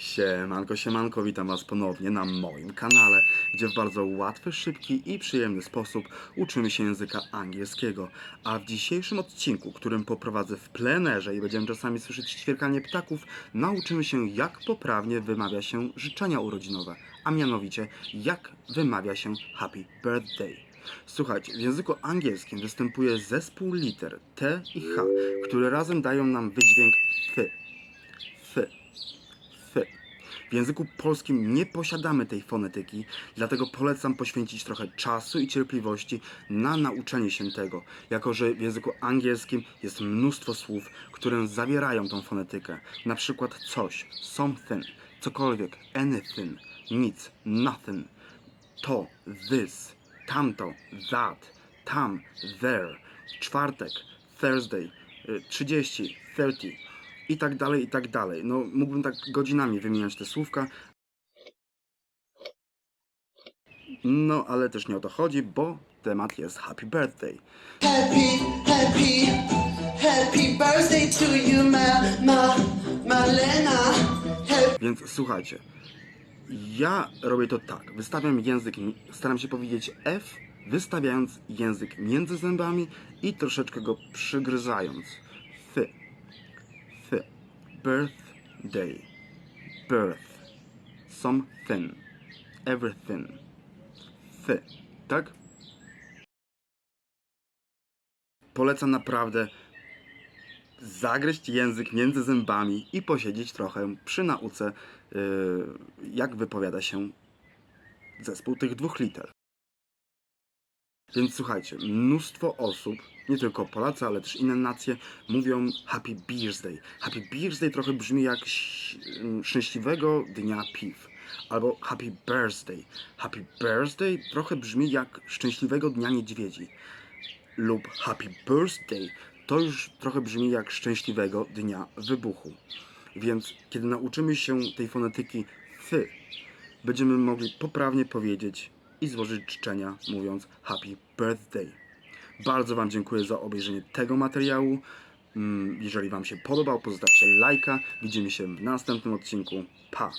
Siemanko, siemanko, witam Was ponownie na moim kanale, gdzie w bardzo łatwy, szybki i przyjemny sposób uczymy się języka angielskiego. A w dzisiejszym odcinku, którym poprowadzę w plenerze i będziemy czasami słyszeć ćwierkanie ptaków, nauczymy się jak poprawnie wymawia się życzenia urodzinowe, a mianowicie jak wymawia się Happy Birthday. Słuchajcie, w języku angielskim występuje zespół liter T i H, które razem dają nam wydźwięk F. W języku polskim nie posiadamy tej fonetyki, dlatego polecam poświęcić trochę czasu i cierpliwości na nauczenie się tego, jako że w języku angielskim jest mnóstwo słów, które zawierają tą fonetykę. Na przykład coś, something, cokolwiek, anything, nic, nothing, to, this, tamto, that, tam, there, czwartek, Thursday, y, 30, 30 i tak dalej, i tak dalej. No, mógłbym tak godzinami wymieniać te słówka. No, ale też nie o to chodzi, bo temat jest Happy Birthday. Happy, happy, happy birthday to you, ma, ma, Malena. Happy Więc słuchajcie, ja robię to tak. Wystawiam język, staram się powiedzieć F, wystawiając język między zębami i troszeczkę go przygryzając. F. Birthday. Birth. Something. Everything. F. Tak? Polecam naprawdę zagryźć język między zębami i posiedzieć trochę przy nauce, yy, jak wypowiada się zespół tych dwóch liter. Więc słuchajcie, mnóstwo osób, nie tylko Polacy, ale też inne nacje, mówią Happy Birthday. Happy Birthday trochę brzmi jak ym, szczęśliwego dnia piw. Albo Happy Birthday. Happy Birthday trochę brzmi jak szczęśliwego dnia niedźwiedzi lub Happy Birthday to już trochę brzmi jak szczęśliwego dnia wybuchu. Więc kiedy nauczymy się tej fonetyki F, będziemy mogli poprawnie powiedzieć i złożyć życzenia mówiąc Happy Birthday. Bardzo Wam dziękuję za obejrzenie tego materiału. Mm, Jeżeli Wam się podobał, pozostawcie lajka. Widzimy się w następnym odcinku. Pa!